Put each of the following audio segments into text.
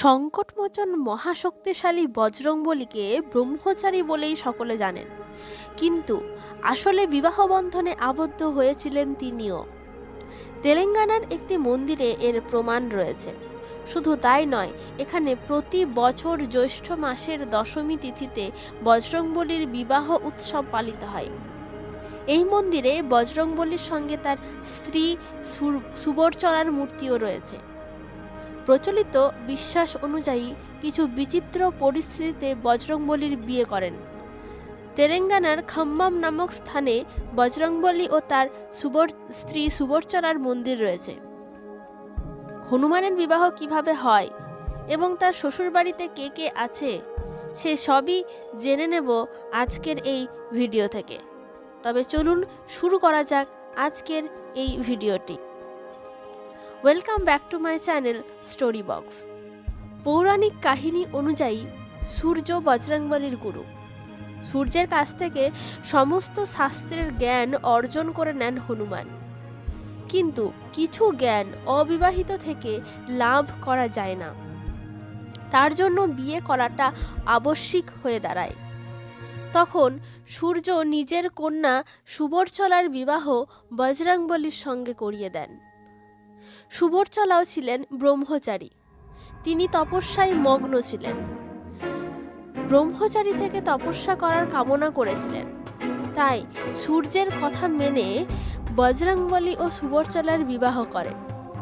সংকটমোচন মহাশক্তিশালী বজরংবলীকে ব্রহ্মচারী বলেই সকলে জানেন। কিন্তু আসলে বিবাহ বন্ধনে আবদ্ধ হয়েছিলেন তিনিও। তেলেঙ্গানার একটি মন্দিরে এর প্রমাণ রয়েছে। শুধু তাই নয়, এখানে প্রতি বছর জ্যৈষ্ঠ মাসের দশমী তিথিতে বজরংবলীর বিবাহ উৎসব পালিত হয়। এই মন্দিরে বজরংবলীর সঙ্গে তার স্ত্রী সুবরচরার মূর্তিও রয়েছে। প্রচলিত বিশ্বাস অনুযায়ী কিছু বিচিত্র পরিস্থিতিতে বজরংবলীর বিয়ে করেন। তেলেঙ্গানার খাম্বাম নামক স্থানে বজরংবলী ও তার সুবর, স্ত্রী সুবরচরার মন্দির রয়েছে। হনুমানের বিবাহ কীভাবে হয় এবং তার শ্বশুরবাড়িতে কে কে আছে, সে সবই জেনে নেব আজকের এই ভিডিও থেকে। তবে চলুন শুরু করা যাক আজকের এই ভিডিওটি। Welcome back to my channel story box পৌরাণিক কাহিনী অনুযায়ী সূর্য বজরংবলীর গুরু। সূর্যের কাছ থেকে সমস্ত শাস্ত্রের জ্ঞান অর্জন করে নেন হনুমান। কিন্তু কিছু জ্ঞান অবিবাহিত থেকে লাভ করা যায় না। তার জন্য বিয়ে করাটা আবশ্যিক হয়ে দাঁড়ায়। তখন সূর্য নিজের কন্যা সুবরচলার বিবাহ বজরংবলীর সঙ্গে করিয়ে দেন। সুবরচলাও ছিলেন ব্রহ্মচারী। তিনি তপস্যায় মগ্ন ছিলেন। ব্রহ্মচারী থেকে তপস্যা করার কামনা করেছিলেন। তাই সূর্যের কথা মেনে বজরংবলী ও সুবরচলার বিবাহ করেন।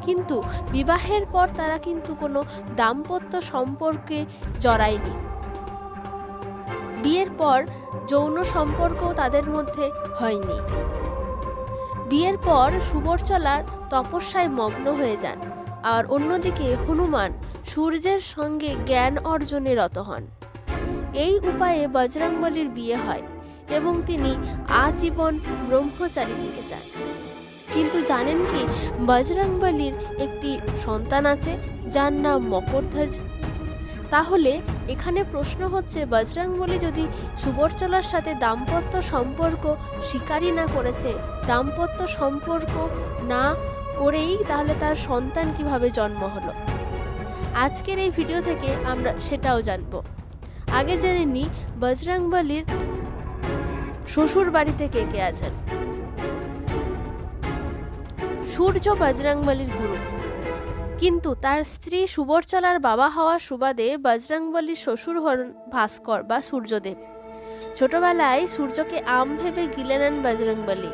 কিন্তু বিবাহের পর তারা কিন্তু কোনো দাম্পত্য সম্পর্কে জড়ায়নি। বিয়ের পর যৌন সম্পর্কও তাদের মধ্যে হয়নি। বিয়ের পর সুবরচলার তপস্যায় মগ্ন হয়ে যান, আর অন্যদিকে হনুমান সূর্যের সঙ্গে জ্ঞান অর্জনে রত হন। এই উপায়ে বজরংবলীর বিয়ে হয় এবং তিনি আজীবন ব্রহ্মচারী থেকে যান। কিন্তু জানেন কি, বজরংবলীর একটি সন্তান আছে, যার নাম মকরধ্বজ। তাহলে এখানে প্রশ্ন হচ্ছে বজরংবলী যদি সুবরচলার সাথে দাম্পত্য সম্পর্ক স্বীকারই না করেছে, দাম্পত্য সম্পর্ক না করেই তাহলে তার সন্তান কীভাবে জন্ম হলো? আজকের এই ভিডিও থেকে আমরা সেটাও জানব। আগে জেনে নিই বজরংবলীর শ্বশুর বাড়িতে কে কে আছেন? সূর্য বজরংবলীর গুরু। কিন্তু তার স্ত্রী সুবরচলার বাবা হওয়া সুবাদে বজরংবলীর শ্বশুর হন ভাস্কর বা সূর্যদেব। ছোটবেলায় সূর্যকে আম ভেবে গিলে নেন বজরংবলী।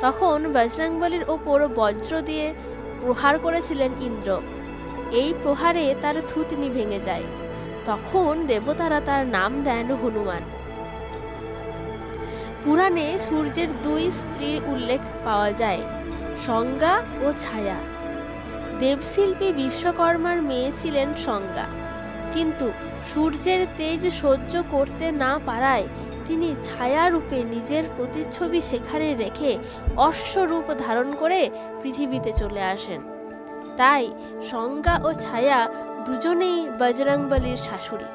তখন বজরংবলীর ওপর বজ্র দিয়ে প্রহার করেছিলেন ইন্দ্র। এই প্রহারে তার থুতনি ভেঙে যায়। তখন দেবতারা তার নাম দেন হনুমান। পুরাণে সূর্যের দুই স্ত্রীর উল্লেখ পাওয়া যায়, সংজ্ঞা ও ছায়া। দেবশিল্পী বিশ্বকর্মার মেয়ে ছিলেন সংজ্ঞা। কিন্তু সূর্যের তেজ সহ্য করতে না পারায় তিনি ছায়ারূপে নিজের প্রতিচ্ছবি সেখানে রেখে অশ্বরূপ ধারণ করে পৃথিবীতে চলে আসেন। তাই সংজ্ঞা ও ছায়া দুজনেই বজরংবলীর শাশুড়ি।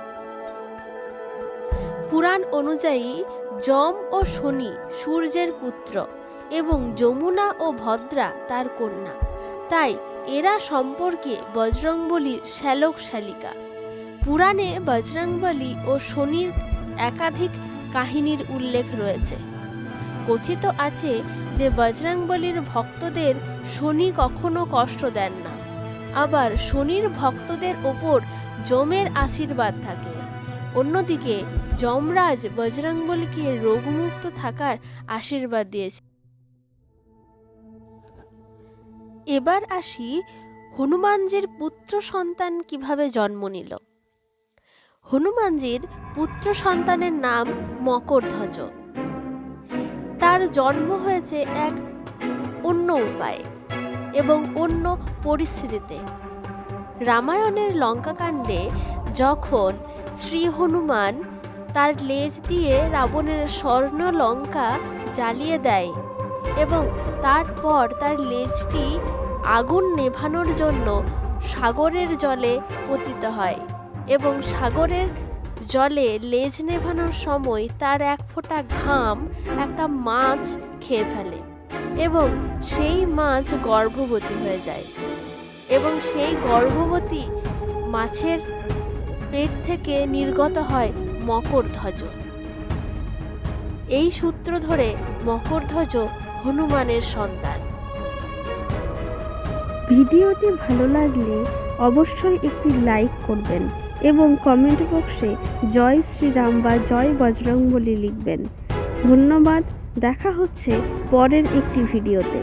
পুরাণ অনুযায়ী যম ও শনি সূর্যের পুত্র এবং যমুনা ও ভদ্রা তার কন্যা। তাই এরা সম্পর্কে বজরংবলীর শ্যালক শালিকা। পুরাণে বজরংবলী ও শনির একাধিক কাহিনীর উল্লেখ রয়েছে। কথিত আছে যে বজরংবলীর ভক্তদের শনি কখনো কষ্ট দেন না। আবার শনির ভক্তদের ওপর যমের আশীর্বাদ থাকে। অন্যদিকে যমরাজ বজরংবলীকে রোগমুক্ত থাকার আশীর্বাদ দিয়েছে। এবার আসি হনুমানজির পুত্র সন্তান কীভাবে জন্ম নিল। হনুমানজির পুত্র সন্তানের নাম মকরধ্বজ। তার জন্ম হয়েছে এক অন্য উপায়ে এবং অন্য পরিস্থিতিতে। রামায়ণের লঙ্কাকাণ্ডে যখন শ্রী হনুমান তার লেজ দিয়ে রাবণের স্বর্ণ লঙ্কা জ্বালিয়ে দেয় এবং তারপর তার লেজটি আগুন নেভানোর জন্য সাগরের জলে পতিত হয় এবং সাগরের জলে লেজ নেভানোর সময় তার এক ফোঁটা ঘাম একটা মাছ খেয়ে ফেলে এবং সেই মাছ গর্ভবতী হয়ে যায় এবং সেই গর্ভবতী মাছের পেট থেকে নির্গত হয় মকরধ্বজ। এই সূত্র ধরে মকরধ্বজ হনুমানের সন্তান। ভিডিওটি ভালো লাগলে অবশ্যই একটি লাইক করবেন এবং কমেন্ট বক্সে জয় শ্রীরাম বা জয় বজরং বলি লিখবেন। ধন্যবাদ, দেখা হচ্ছে পরের একটি ভিডিওতে।